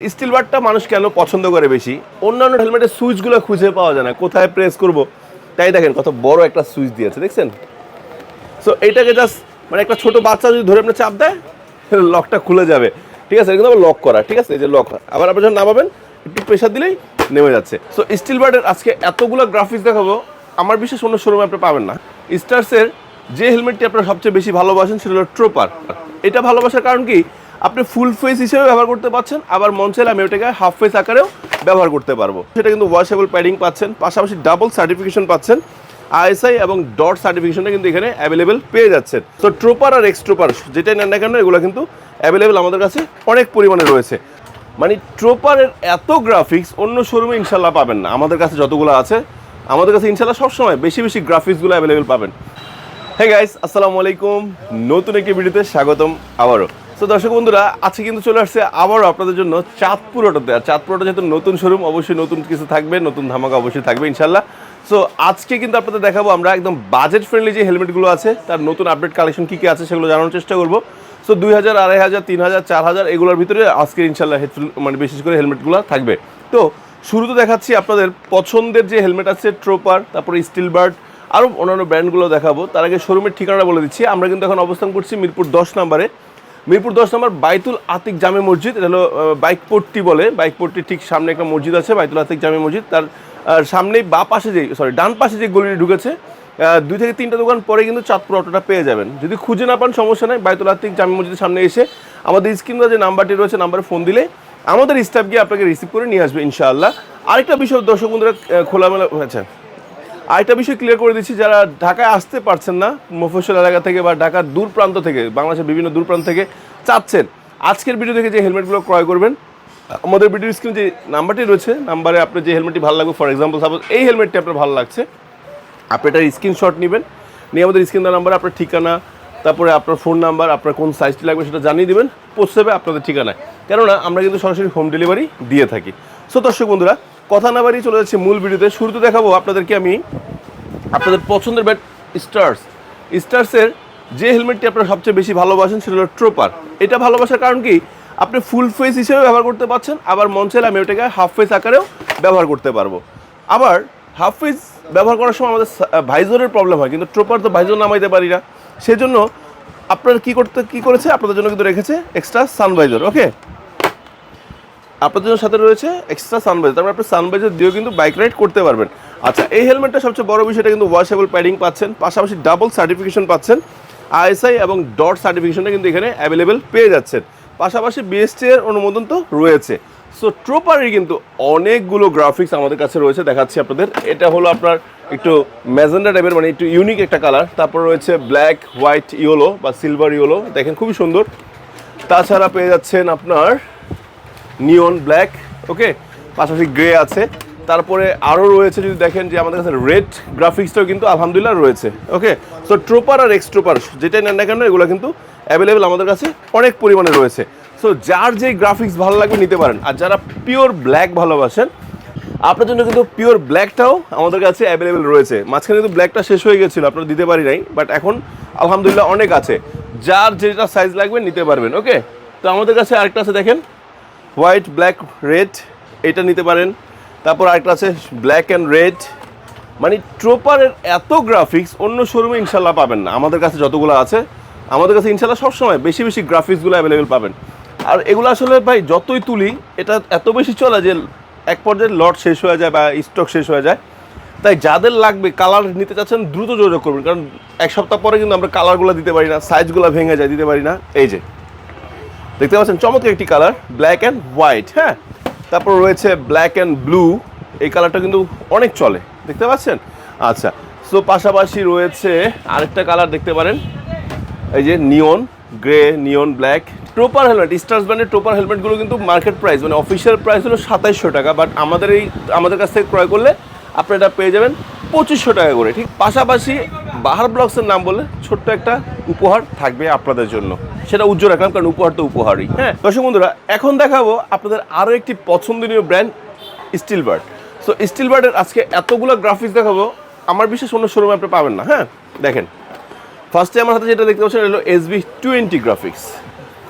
Still বারটা মানুষ কেন পছন্দ করে বেশি? অন্যান্য হেলমেটের সুইচগুলো খুঁজে পাওয়া যায় না। কোথায় প্রেস করব? তাই দেখেন কত বড় একটা সুইচ দিয়েছে, দেখছেন? সো এইটাকে জাস্ট মানে একটা ছোট বাচ্চা যদি ধরে আপনি চাপ দেয় লকটা খুলে যাবে। ঠিক আছে কিন্তু লক করা, ঠিক আছে? এই যে লক আবার আপনি যখন নামাবেন, একটু প্রেশার দিলেই নেমে যাচ্ছে। সো স্টিল বার্ডের আজকে এতগুলো গ্রাফিক্স দেখাবো, আমার বিশেষ অন্য শোরুমে আপনি পাবেন না। স্টার্সের যে হেলমেটটি আপনার সবচেয়ে বেশি ভালোবাসেন, সেটা হলো ট্রোপার এটা ভালোবাসার কারণ কি? আপনি ফুল ফেস হিসেবে ব্যবহার করতে পারছেন, আবার মন চাইলে আমি ওটাকে হাফ ফেস আকারেও ব্যবহার করতে পারব। সেটা কিন্তু ওয়াশেবল প্যাডিং পাচ্ছেন, পাশাপাশি ডাবল সার্টিফিকেশন পাচ্ছেন আইএসআই এবং ডট সার্টিফিকেশনটা কিন্তু এখানে অ্যাভেলেবেল পেয়ে যাচ্ছেন। তো ট্রোপার আর এক্স ট্রোপার যেটাই নেন না কেন, এগুলো কিন্তু অ্যাভেলেবেল আমাদের কাছে অনেক পরিমাণে রয়েছে। মানে ট্রোপারের এত গ্রাফিক্স অন্য শোরুমে ইনশাল্লাহ পাবেন না। আমাদের কাছে যতগুলো আছে, আমাদের কাছে ইনশাল্লাহ সবসময় বেশি বেশি গ্রাফিক্সগুলো অ্যাভেলেবেল পাবেন। হ্যাঁ গাইস আসসালামু আলাইকুম। নতুন একটি ভিডিওতে স্বাগতম আবারও। তো দর্শক বন্ধুরা, আজকে কিন্তু চলে আসছে আবারও আপনাদের জন্য চাঁদপুর অটোতে আর চাঁদপুর অটো যেহেতু নতুন শোরুম অবশ্যই নতুন কিছু থাকবে, নতুন ধামাকা অবশ্যই থাকবে ইনশাল্লাহ সো আজকে কিন্তু আপনাদের দেখাবো আমরা একদম বাজেট ফ্রেন্ডলি যে হেলমেটগুলো আছে, তার নতুন আপডেট কালেকশন কী কী আছে সেগুলো জানানোর চেষ্টা করব। সো দুই হাজার, আড়াই হাজার, তিন হাজার, চার হাজার, এগুলোর ভিতরে আজকে ইনশাল্লাহ মানে বিশেষ করে হেলমেটগুলো থাকবে। তো, শুরুতে দেখাচ্ছি আপনাদের পছন্দের যে হেলমেট আছে ট্রোপার তারপরে স্টিল বার্ড আরও অন্যান্য ব্র্যান্ডগুলো দেখাবো। তার আগে শোরুমের ঠিকানাটা বলে দিচ্ছি। আমরা কিন্তু এখন অবস্থান করছি মিরপুর দশ নম্বরে। মিরপুর দশ নম্বর বাইতুল আতিক জামে মসজিদ, এটা হলো বাইক পট্টি বলে বাইক পট্টির ঠিক সামনে একটা মসজিদ আছে, বাইতুল আতিক জামে মসজিদ। তার সামনেই বা পাশে যে সরি ডান পাশে যে গলিটি ঢুকেছে দুই থেকে তিনটা দোকান পরে কিন্তু চাঁদপুর অটোটা পেয়ে যাবেন। যদি খুঁজে না পান, সমস্যা নেই, বাইতুল আতিক জামে মসজিদের সামনে এসে আমাদের স্ক্রিনে যে নাম্বারটি রয়েছে, নাম্বারে ফোন দিলে আমাদের স্টাফ গিয়ে আপনাকে রিসিভ করে নিয়ে আসবে, ইনশাআল্লাহ। আরেকটা বিষয় দর্শক বন্ধুরা খোলামেলা আচ্ছা। আরেকটা বিষয় ক্লিয়ার করে দিচ্ছি, যারা ঢাকায় আসতে পারছেন না মফসল এলাকা থেকে বা ঢাকার দূর প্রান্ত থেকে, বাংলাদেশের বিভিন্ন দূর প্রান্ত থেকে চাচ্ছেন, আজকের ভিডিও থেকে যে হেলমেটগুলো ক্রয় করবেন, আমাদের ভিডিও স্ক্রিনে যে নাম্বারটি রয়েছে নাম্বারে আপনার যে হেলমেটটি ভালো লাগবে ফর এক্সাম্পল সাপোজ এই হেলমেটটি আপনার ভালো লাগছে, আপনি এটার স্ক্রিনশট নেবেন, নিয়ে আমাদের স্ক্রিন নাম্বার আপনার ঠিকানা, তারপরে আপনার ফোন নাম্বার আপনার কোন সাইজটি লাগবে সেটা জানিয়ে দেবেন পৌঁছে যাবে আপনাদের ঠিকানায়। কেননা, আমরা কিন্তু সরাসরি হোম ডেলিভারি দিয়ে থাকি। সো দর্শক বন্ধুরা কথা না বাড়িয়ে চলে যাচ্ছি মূল ভিডিওতে। শুরুতে দেখাবো আপনাদেরকে আমি আপনাদের পছন্দের ব্যাট স্টার্স। স্টার্সের যে হেলমেটটি আপনারা সবচেয়ে বেশি ভালোবাসেন সেটা হলো ট্রোপার। এটা ভালোবাসার কারণ কি? আপনি ফুল ফেস হিসেবে ব্যবহার করতে পারছেন, আবার মন চাইলে আমি ওটাকে হাফ ফেস আকারেও ব্যবহার করতে পারব। আবার হাফ ফেস ব্যবহার করার সময় আমাদের ভাইজরের প্রবলেম হয়, কিন্তু ট্রোপার তো ভাইজর নামাইতে পারি না। সেজন্য আপনারা কি করতে কি করেছে? আপনাদের জন্য কিন্তু রেখেছে এক্সট্রা সানভাইজার ওকে আপনাদের জন্য সাথে রয়েছে এক্সট্রা সানভাইজার তারপরে আপনি সানভাইজার দিয়েও কিন্তু বাইক রাইড করতে পারবেন। আচ্ছা এই হেলমেটটা সবচেয়ে বড় বিষয়টা কিন্তু ওয়াশেবল প্যাডিং পাচ্ছেন, পাশাপাশি ডাবল সার্টিফিকেশন পাচ্ছেন। আইএসআই এবং ডট সার্টিফিকেশনটা কিন্তু এখানে অ্যাভেলেবেল পেয়ে যাচ্ছেন। পাশাপাশি বিএসটি এর অনুমোদন তো রয়েছে। সো ট্রোপারের কিন্তু অনেকগুলো গ্রাফিক্স আমাদের কাছে রয়েছে, দেখাচ্ছি আপনাদের। এটা হলো আপনার একটু ম্যাজেন্ডা টাইপের মানে একটু ইউনিক একটা কালার তারপর রয়েছে ব্ল্যাক হোয়াইট ইয়োলো বা সিলভার ইয়োলো দেখেন, খুবই সুন্দর। তাছাড়া পেয়ে যাচ্ছেন আপনার নিয়ন ব্ল্যাক ওকে পাশাপাশি গ্রে আছে। তারপরে আরও রয়েছে যদি দেখেন যে আমাদের কাছে রেড গ্রাফিক্সটাও কিন্তু আলহামদুলিল্লাহ রয়েছে ওকে সো ট্রোপার আর এক্স ট্রোপার যেটাই নেন না কেন, এগুলো কিন্তু অ্যাভেলেবেল আমাদের কাছে অনেক পরিমাণে রয়েছে। সো যার যে গ্রাফিক্স ভালো লাগবে নিতে পারেন। আর যারা পিওর ব্ল্যাক ভালোবাসেন, আপনার জন্য কিন্তু পিওর ব্ল্যাকটাও আমাদের কাছে অ্যাভেলেবেল রয়েছে। মাঝখানে কিন্তু ব্ল্যাকটা শেষ হয়ে গেছিল, আপনারা দিতে পারি নাই বাট এখন আলহামদুলিল্লাহ অনেক আছে। যার যেটা সাইজ লাগবে নিতে পারবেন ওকে তো আমাদের কাছে আরেকটা আছে, দেখেন। হোয়াইট, ব্ল্যাক, রেড, এটা নিতে পারেন। তারপর আরেকটা আছে, ব্ল্যাক অ্যান্ড রেড। মানে ট্রোপারের এত গ্রাফিক্স, অন্য শোরুমে ইনশাল্লাহ পাবেন না। আমাদের কাছে যতগুলো আছে, আমাদের কাছে ইনশাল্লাহ সবসময় বেশি বেশি গ্রাফিক্সগুলো অ্যাভেলেবেল পাবেন। আর এগুলো আসলে ভাই, যতই তুলি, এটা এত বেশি চলে যে এক পর্যায়ে লট শেষ হয়ে যায় বা স্টক শেষ হয়ে যায়। তাই যাদের লাগবে কালার নিতে চাচ্ছেন, দ্রুত যোগাযোগ করবেন। কারণ এক সপ্তাহ পরে কিন্তু আমরা কালারগুলো দিতে পারি না সাইজগুলো ভেঙে যায়, দিতে পারি না। এই যে। দেখতে পাচ্ছেন চমৎকার একটি কালার ব্ল্যাক অ্যান্ড হোয়াইট হ্যাঁ? তারপর রয়েছে ব্ল্যাক অ্যান্ড ব্লু এই কালারটা কিন্তু অনেক চলে, দেখতে পাচ্ছেন? আচ্ছা সো পাশাপাশি রয়েছে আরেকটা কালার দেখতে পারেন, এই যে neon grey neon black topper helmet stars ব্র্যান্ডের টোপার হেলমেটগুলো কিন্তু মার্কেট প্রাইস মানে অফিসিয়াল প্রাইস হলো সাতাইশশো টাকা বাট আমাদের এই, আমাদের কাছ থেকে ক্রয় করলে আপনি এটা পেয়ে যাবেন পঁচিশশো টাকা করে, ঠিক? পাশাপাশি বাহার ব্লগসের নাম বলে ছোট্ট একটা উপহার থাকবে আপনাদের জন্য। সেটা উজ্জ্বল রাখলাম, কারণ উপহার তো উপহারই। হ্যাঁ দর্শক বন্ধুরা, এখন দেখাবো আপনাদের আরও একটি পছন্দনীয় ব্র্যান্ড স্টিল বার্ড সো স্টিল বার্ডের আজকে এতগুলো গ্রাফিক্স দেখাবো, আমার বিশেষ অন্য শোরুমে আপনি পাবেন না হ্যাঁ? দেখেন ফার্স্টে আমার হাতে যেটা দেখতে পাচ্ছেন হলো এসবি টোয়েন্টি গ্রাফিক্স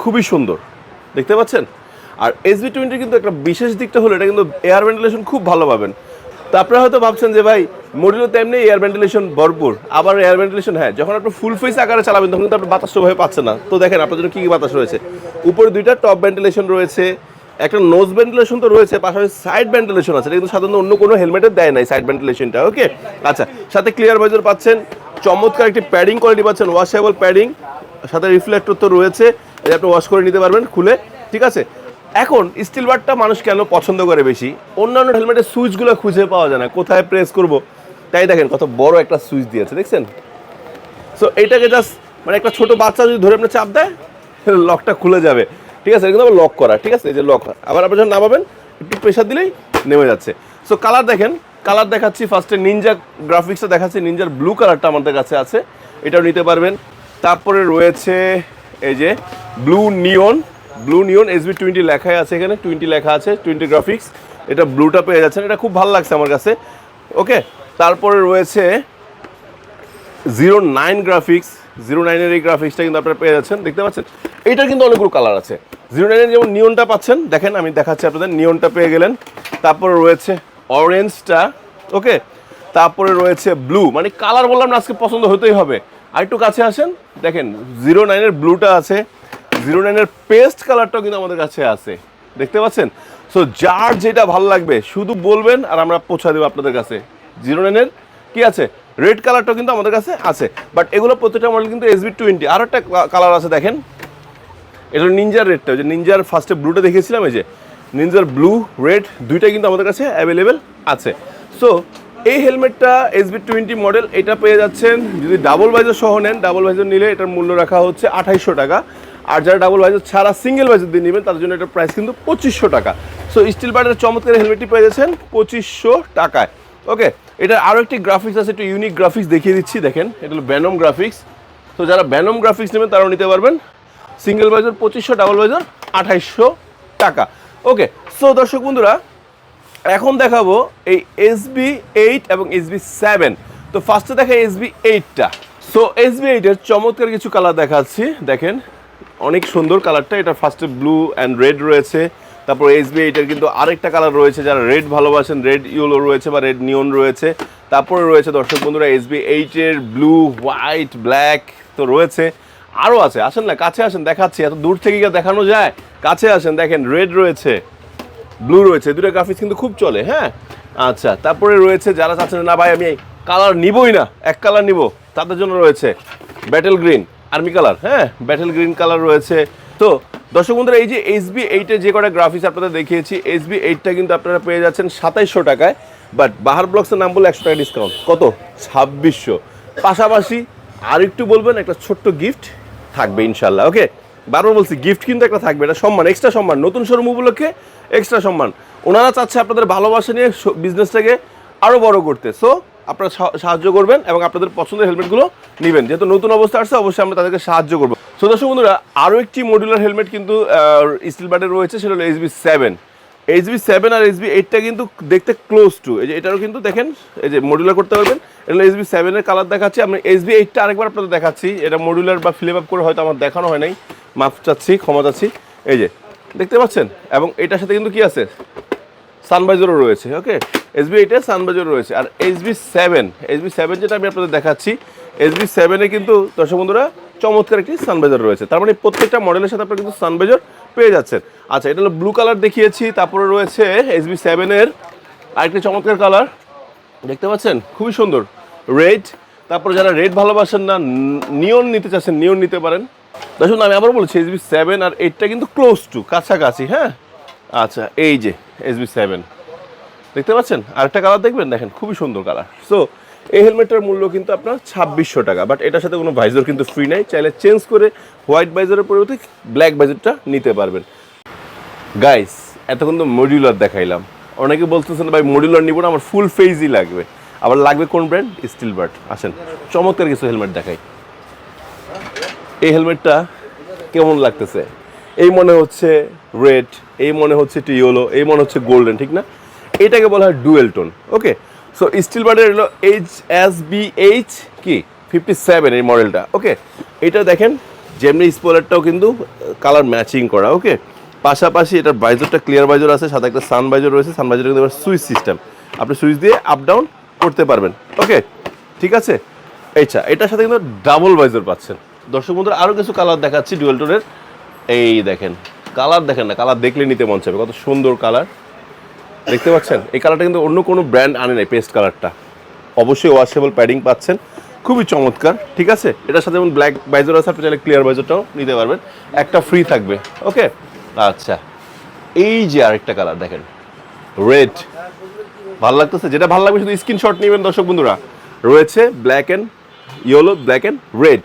খুবই সুন্দর, দেখতে পাচ্ছেন? আর এসবি টোয়েন্টির কিন্তু একটা বিশেষ দিকটা হলো, এটা কিন্তু এয়ার ভেন্টিলেশন খুব ভালো পাবেন। তো আপনারা হয়তো ভাবছেন যে, ভাই মডিউলো তেমনি এয়ার ভেন্টিলেশন ভরপুর। আবার এয়ার ভেন্টিলেশন হ্যাঁ যখন আপনি ফুল ফেস আকারে চালাবেন, তখন কিন্তু আপনি বাতাস ভাবে পাচ্ছেন না। তো দেখেন, আপনার জন্য কী কী বাতাস রয়েছে? উপরে দুইটা টপ ভেন্টিলেশন রয়েছে, একটা নোজ ভেন্টিলেশন তো রয়েছে, পাশাপাশি সাইড ভেন্টিলেশন আছে। কিন্তু সাধারণত অন্য কোনো হেলমেটের দেয় নাই সাইড ভেন্টিলেশনটা ওকে আচ্ছা সাথে ক্লিয়ার ভাইজার পাচ্ছেন, চমৎকার একটি প্যাডিং কোয়ালিটি পাচ্ছেন ওয়াশেবল প্যাডিং সাথে রিফ্লেক্টর তো রয়েছে, এটা আপনি ওয়াশ করে নিতে পারবেন খুলে, ঠিক আছে? এখন স্টিল বারটা মানুষ কেন পছন্দ করে বেশি? অন্যান্য হেলমেটের সুইচগুলো খুঁজে পাওয়া যায় না, কোথায় প্রেস করব? তাই দেখেন কত বড় একটা সুইচ দিয়েছে, দেখছেন? সো এইটাকে জাস্ট মানে একটা ছোট বাচ্চা যদি ধরে আপনার চাপ দেয়, লকটা খুলে যাবে। ঠিক আছে কিন্তু লক করা, ঠিক আছে? এই যে লক আবার আপনি যখন নামাবেন, একটু প্রেশার দিলেই নেমে যাচ্ছে। সো কালার দেখেন কালার দেখাচ্ছি ফার্স্টে নিনজা গ্রাফিক্সটা দেখাচ্ছি নিনজার ব্লু কালারটা আমাদের কাছে আছে। এটাও নিতে পারবেন। তারপরে রয়েছে এই যে blue neon blue neon SB twenty লেখাই আছে এখানে টোয়েন্টি লেখা আছে টোয়েন্টি গ্রাফিক্স এটা ব্লুটা পেয়ে যাচ্ছেন। এটা খুব ভালো লাগছে আমার কাছে। ওকে তারপরে রয়েছে জিরো নাইন গ্রাফিক্স, জিরো নাইনের এই গ্রাফিক্সটা কিন্তু আপনারা পেয়ে যাচ্ছেন, দেখতে পাচ্ছেন? এইটার কিন্তু অনেকগুলো কালার আছে। জিরো নাইনের যেমন নিয়নটা পাচ্ছেন, দেখেন আমি দেখাচ্ছি আপনাদের নিয়নটা পেয়ে গেলেন। তারপরে রয়েছে অরেঞ্জটা ওকে তারপরে রয়েছে ব্লু মানে কালার বললাম না, আজকে পছন্দ হতেই হবে। আর একটু কাছে আসেন, দেখেন, জিরো নাইনের ব্লুটা আছে, জিরো নাইনের পেস্ট কালারটাও কিন্তু আমাদের কাছে আছে, দেখতে পাচ্ছেন? সো যার যেটা ভালো লাগবে, শুধু বলবেন আর আমরা পৌঁছা দেবো আপনাদের কাছে। জিরো নাইনের কি আছে? রেড কালারটাও কিন্তু আমাদের কাছে আছে। বাট এগুলো প্রত্যেকটা মডেল কিন্তু এসবি টোয়েন্টি আরও একটা কালার আছে দেখেন। এটা নিনজার রেডটা যে নিনজার ফার্স্টে ব্লুটা দেখিয়েছিলাম, এই যে নিনজার ব্লু রেড দুইটাই কিন্তু আমাদের কাছে অ্যাভেলেবেল আছে। সো এই হেলমেটটা এসবি টোয়েন্টি মডেল এটা পেয়ে যাচ্ছেন, যদি ডাবল ভাইজার সহ নেন ডাবল ভাইজার নিলে এটার মূল্য রাখা হচ্ছে আঠাইশশো টাকা। আর যারা ডাবল ভাইজার ছাড়া সিঙ্গেল ভাইজার দিয়ে নেবেন, তাদের জন্য এটার প্রাইস কিন্তু পঁচিশশো টাকা। সো স্টিল বার্ডের চমৎকার হেলমেটটি পেয়ে যাচ্ছেন পঁচিশশো টাকায়। ওকে এটার আরও একটি গ্রাফিক্স আছে, একটু ইউনিক গ্রাফিক্স দেখিয়ে দিচ্ছি, দেখেন। এটা হলো ব্যানম গ্রাফিক্স তো যারা ব্যানম গ্রাফিক্স নেবেন, তারাও নিতে পারবেন। সিঙ্গেল ভাইজার পঁচিশশো ডাবল ভাইজার আঠাইশশো টাকা। ওকে সো দর্শক বন্ধুরা, এখন দেখাবো এই এসবি এইট এবং এসবি সেভেন তো ফার্স্টে দেখা এসবি এইটটা সো এসবি এইটের চমৎকার কিছু কালার দেখাচ্ছি। দেখেন, অনেক সুন্দর কালারটা এটা ফার্স্টে ব্লু অ্যান্ড রেড রয়েছে। তারপর এসবি এইটের কিন্তু আরেকটা কালার রয়েছে যারা রেড ভালোবাসেন রেড ইয়েলো রয়েছে বা রেড নিয়ন রয়েছে। তারপরে রয়েছে দর্শক বন্ধুরা এসবি এইটের ব্লু হোয়াইট ব্ল্যাক তো রয়েছে। আরও আছে, আসেন না, কাছে আসেন, দেখাচ্ছি। এত দূর থেকে দেখানো যায়? কাছে আসেন, দেখেন রেড রয়েছে ব্লু রয়েছে। দুটো গ্রাফিক্স কিন্তু খুব চলে হ্যাঁ? আচ্ছা তারপরে রয়েছে যারা চাচ্ছেন না, ভাই, আমি কালার নিবই না, এক কালার নিব। তাদের জন্য রয়েছে ব্যাটেল গ্রিন আর্মি কালার হ্যাঁ? ব্যাটেল গ্রিন কালার রয়েছে। তো দর্শক বন্ধুরা, এই যে এসবি এইটের যে কটা গ্রাফিক্স আপনাদের দেখিয়েছি এসবি এইটটা কিন্তু আপনারা পেয়ে যাচ্ছেন সাতাইশশো টাকায় বাট বাহার ব্লকসের নাম বলে একশো টাকা ডিসকাউন্ট কত? ছাব্বিশশো। পাশাপাশি আর একটু বলবেন, একটা ছোট্ট গিফট থাকবে ইনশাল্লাহ ওকে বারবার বলছি গিফট কিন্তু একটা থাকবে, এটা সম্মান এক্সট্রা সম্মান, নতুন শোরুম উপলক্ষে এক্সট্রা সম্মান। ওনারা চাচ্ছে আপনাদের ভালোবাসা নিয়ে বিজনেসটাকে আরও বড় করতে। সো আপনারা সাহায্য করবেন এবং আপনাদের পছন্দের হেলমেটগুলো নেবেন। যেহেতু নতুন অবস্থা আসছে, অবশ্যই আমরা তাদেরকে সাহায্য করব। সো দর্শক বন্ধুরা আরও একটি মডুলার হেলমেট কিন্তু স্টিল বার্ডের রয়েছে, সেটা হলো এইচবি সেভেন এইচবি সেভেন আর এইচবি এইটটা কিন্তু দেখতে ক্লোজ টু এই যে এটারও কিন্তু দেখেন, এই যে মডুলার করতে পারবেন। এটা এইচবি সেভেনের কালার দেখাচ্ছি। আমি এইচবি এইটটা আরেকবার আপনাদের দেখাচ্ছি। এটা মডুলার বা ফ্লিপ আপ করে হয়তো আমার দেখানো হয় নাই। মাফ চাচ্ছি, ক্ষমা চাচ্ছি। এই যে, দেখতে পাচ্ছেন? এবং এটার সাথে কিন্তু কি আছে? সানবাইজারও রয়েছে ওকে এসবি এইটে সানবাইজার রয়েছে। আর এইচবি সেভেন এইচবি সেভেন যেটা আমি আপনাদের দেখাচ্ছি এসবি সেভেনে কিন্তু, দর্শক বন্ধুরা চমৎকার একটি সানবাইজার রয়েছে। তার মানে প্রত্যেকটা মডেলের সাথে আপনারা কিন্তু সানবাইজার পেয়ে যাচ্ছেন। আচ্ছা এটা হলো ব্লু কালার দেখিয়েছি, তারপরে রয়েছে এসবি সেভেনের আরেকটি চমৎকার কালার দেখতে পাচ্ছেন? খুবই সুন্দর। রেড তারপরে যারা রেড ভালোবাসেন না নিয়ন নিতে চাচ্ছেন নিয়ন নিতে পারেন। দেখুন আমি আবার বলছি এসবি সেভেন আর এইটটা কিন্তু ক্লোজ টু কাছাকাছি হ্যাঁ? আচ্ছা এই যে এসবি সেভেন দেখতে পাচ্ছেন? আরেকটা কালার দেখবেন? দেখেন, খুবই সুন্দর কালার সো এই হেলমেটটার মূল্য কিন্তু আপনার ছাব্বিশশো টাকা বাট এটার সাথে কোনো ভাইজার কিন্তু ফ্রি নাই। চাইলে চেঞ্জ করে হোয়াইট ভাইজারের পরিবর্তে ব্ল্যাক ভাইজারটা নিতে পারবেন। গাইস এতক্ষণ তো মডিউলার দেখাইলাম। অনেকে বলতেছেন, ভাই মডিউলার নিব না, আমার ফুল ফেজই লাগবে। আবার লাগবে কোন ব্র্যান্ড স্টিল বার্ড আসেন, চমৎকার কিছু হেলমেট দেখাই। এই হেলমেটটা কেমন লাগতেছে? এই মনে হচ্ছে রেড এই মনে হচ্ছে ইয়েলো এই মনে হচ্ছে গোল্ডেন ঠিক না? এটাকে বলা হয় ডুয়েল টোন ওকে সো স্টিল বার্ডের হলো এইচ এস বি এইচ কি? ফিফটি সেভেন এই মডেলটা ওকে এটা দেখেন, যেমনি স্পলারটাও কিন্তু কালার ম্যাচিং করা ওকে পাশাপাশি এটার বাইজরটা ক্লিয়ার বাইজর আছে, সাথে একটা সান বাইজর রয়েছে সান বাইজর কিন্তু সুইচ সিস্টেম আপনি সুইচ দিয়ে আপ ডাউন করতে পারবেন ওকে ঠিক আছে? এইটা এটার সাথে কিন্তু ডাবল বাইজর পাচ্ছেন। দর্শক বন্ধুরা আরও কিছু কালার দেখাচ্ছি ডুয়েল টোনের এই দেখেন কালার দেখেন না কালার দেখলে নিতে মন চাইবে, কত সুন্দর কালার দেখতে পাচ্ছেন? এই কালারটা কিন্তু অন্য কোনো ব্র্যান্ড আনে নাই পেস্ট কালারটা অবশ্যই ওয়াশেবল প্যাডিং পাচ্ছেন। খুবই চমৎকার, ঠিক আছে? এটার সাথে যেমন ব্ল্যাক বাইজার আছে, আপনি চাইলে ক্লিয়ার বাইজারটাও নিতে পারবেন। একটা ফ্রি থাকবে ওকে আচ্ছা এই যে আরেকটা কালার দেখেন রেড ভালো লাগতেছে? যেটা ভালো লাগবে শুধু স্ক্রিনশট নেবেন, দর্শক বন্ধুরা। রয়েছে black and yellow black and red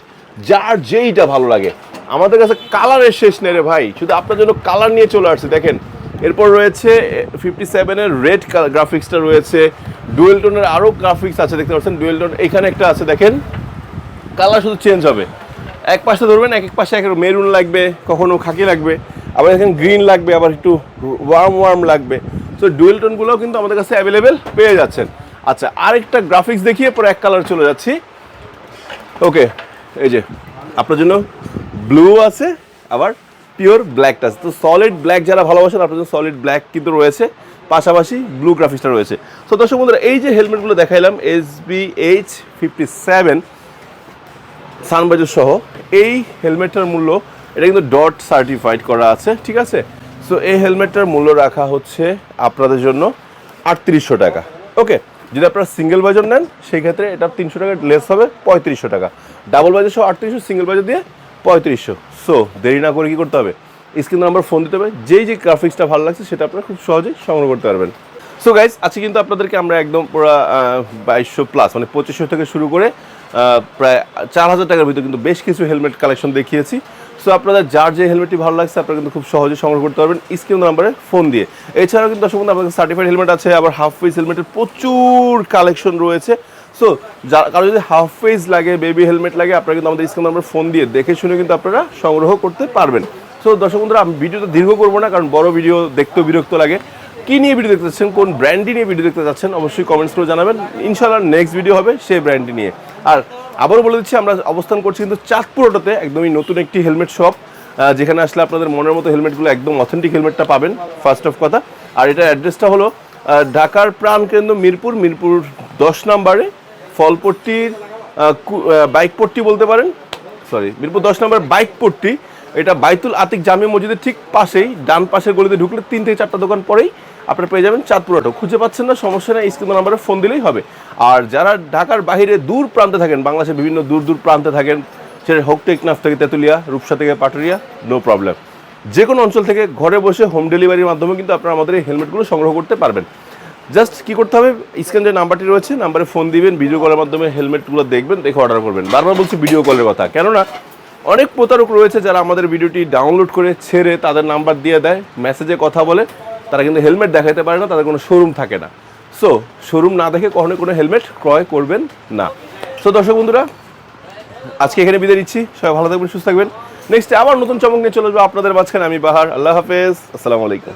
যার যেইটা ভালো লাগে। আমাদের কাছে কালারের শেষ নেই রে ভাই। শুধু আপনার জন্য কালার নিয়ে চলে আসছে, দেখেন। এরপর রয়েছে ফিফটি সেভেনের রেড গ্রাফিক্সটা রয়েছে ডুয়েল টোনের আরও গ্রাফিক্স আছে, দেখতে পাচ্ছেন? ডুয়েল টোন এখানে একটা আছে, দেখেন। কালার শুধু চেঞ্জ হবে। এক পাশে ধরবেন এক এক পাশে এক মেরুন লাগবে, কখনো খাকি লাগবে, আবার এখানে গ্রিন লাগবে, আবার একটু ওয়ার্ম ওয়ার্ম লাগবে। সো ডুয়েল টোনগুলোও কিন্তু আমাদের কাছে অ্যাভেলেবেল পেয়ে যাচ্ছেন। আচ্ছা আরেকটা গ্রাফিক্স দেখিয়ে পরে এক কালার চলে যাচ্ছি। ওকে এই যে, আপনার জন্য ব্লু আছে, আবার পিওর ব্ল্যাকটা আছে। তো সলিড ব্ল্যাক যারা ভালোবাসেন জন্য সলিড ব্ল্যাক কিন্তু রয়েছে। পাশাপাশি ব্লু গ্রাফিক্সটা রয়েছে। তো দর্শক বন্ধুরা, এই যে হেলমেটগুলো দেখাইলাম S B H fifty seven সানবাজু সহ এই হেলমেটটার মূল্য, এটা কিন্তু ডট সার্টিফাইড করা আছে, ঠিক আছে? সো এই হেলমেটটার মূল্য রাখা হচ্ছে আপনাদের জন্য আটত্রিশশো টাকা। ওকে যদি আপনারা সিঙ্গেল বাজার নেন সেই ক্ষেত্রে এটা তিনশো টাকা লেস হবে, পঁয়ত্রিশশো টাকা। ডাবল বাজার সহ আটত্রিশশো সিঙ্গেল বাজার দিয়ে পঁয়ত্রিশশো। সো দেরি না করে কী করতে হবে? স্ক্রিন নাম্বার ফোন দিতে হবে। যেই যে গ্রাফিক্সটা ভালো লাগছে, সেটা আপনারা খুব সহজেই সংগ্রহ করতে পারবেন। সো গাইজ আজকে কিন্তু আপনাদেরকে আমরা একদম পুরো বাইশশো প্লাস মানে পঁচিশশো থেকে শুরু করে প্রায় চার হাজার টাকার ভিতরে কিন্তু বেশ কিছু হেলমেট কালেকশন দেখিয়েছি। সো আপনাদের যার যে হেলমেটটি ভালো লাগছে, আপনারা কিন্তু খুব সহজে সংগ্রহ করতে পারবেন স্ক্রিন নাম্বারে ফোন দিয়ে। এছাড়াও কিন্তু দর্শক আপনাদের সার্টিফাইড হেলমেট আছে, আবার হাফ ফেস হেলমেটের প্রচুর কালেকশন রয়েছে। সো যা কারও যদি হাফ ফেস লাগে বেবি হেলমেট লাগে, আপনারা কিন্তু আমাদের স্ক্রিন নাম্বার ফোন দিয়ে দেখে শুনে কিন্তু আপনারা সংগ্রহ করতে পারবেন। সো দর্শক বন্ধুরা, আমি ভিডিওটা দীর্ঘ করব না, কারণ বড় ভিডিও দেখতেও বিরক্ত লাগে। কী নিয়ে ভিডিও দেখতে চাচ্ছেন কোন ব্র্যান্ডটি নিয়ে ভিডিও দেখতে চাচ্ছেন অবশ্যই কমেন্টস করে জানাবেন। ইনশাআল্লাহ নেক্সট ভিডিও হবে সেই ব্র্যান্ডটি নিয়ে। আর আবারও বলে দিচ্ছি, আমরা অবস্থান করছি কিন্তু চাঁদপুর অটোতে একদমই নতুন একটি হেলমেট শপ যেখানে আসলে আপনাদের মনের মতো হেলমেটগুলো একদম অথেন্টিক হেলমেটটা পাবেন ফার্স্ট অফ কথা। আর এটার অ্যাড্রেসটা হলো ঢাকার প্রাণকেন্দ্র মিরপুর মিরপুর দশ নম্বরে। ফলপট্টির বাইক পট্টি বলতে পারেন? সরি মিরপুর দশ নম্বর বাইক পট্টি। এটা বাইতুল আতিক জামি মসজিদের ঠিক পাশেই, ডান পাশের গলিতে ঢুকলে তিন থেকে চারটা দোকান পরেই আপনারা পেয়ে যাবেন চাঁদপুর খুঁজে পাচ্ছেন না, সমস্যা নেই, স্ক্রিন নাম্বারে ফোন দিলেই হবে। আর যারা ঢাকার বাইরে দূর প্রান্তে থাকেন, বাংলাদেশের বিভিন্ন দূর দূর প্রান্তে থাকেন, সেটা হোক টেকনাফ থেকে তেঁতুলিয়া, রূপসা থেকে পাটুরিয়া নো প্রবলেম যে কোনো অঞ্চল থেকে ঘরে বসে হোম ডেলিভারির মাধ্যমে কিন্তু আপনারা আমাদের এই হেলমেটগুলো সংগ্রহ করতে পারবেন। জাস্ট কি করতে হবে? স্ক্রিন যে নাম্বারটি রয়েছে নাম্বারে ফোন দিবেন ভিডিও কলের মাধ্যমে হেলমেটগুলো দেখবেন, দেখে অর্ডার করবেন। বারবার বলছি ভিডিও কলের কথা। কেননা, অনেক প্রতারক রয়েছে যারা আমাদের ভিডিওটি ডাউনলোড করে ছেড়ে তাদের নাম্বার দিয়ে দেয় মেসেজে কথা বলে, তারা কিন্তু হেলমেট দেখাতে পারে না, তাদের কোনো শোরুম থাকে না। সো শোরুম না দেখে কখনো কোনো হেলমেট ক্রয় করবেন না। সো দর্শক বন্ধুরা, আজকে এখানে বিদায় নিচ্ছি। সবাই ভালো থাকবেন, সুস্থ থাকবেন। নেক্সট আবার নতুন চমক নিয়ে চলে আসব আপনাদের মাঝখানে, আমি বাহার। আল্লাহ হাফেজ। আসসালামু আলাইকুম।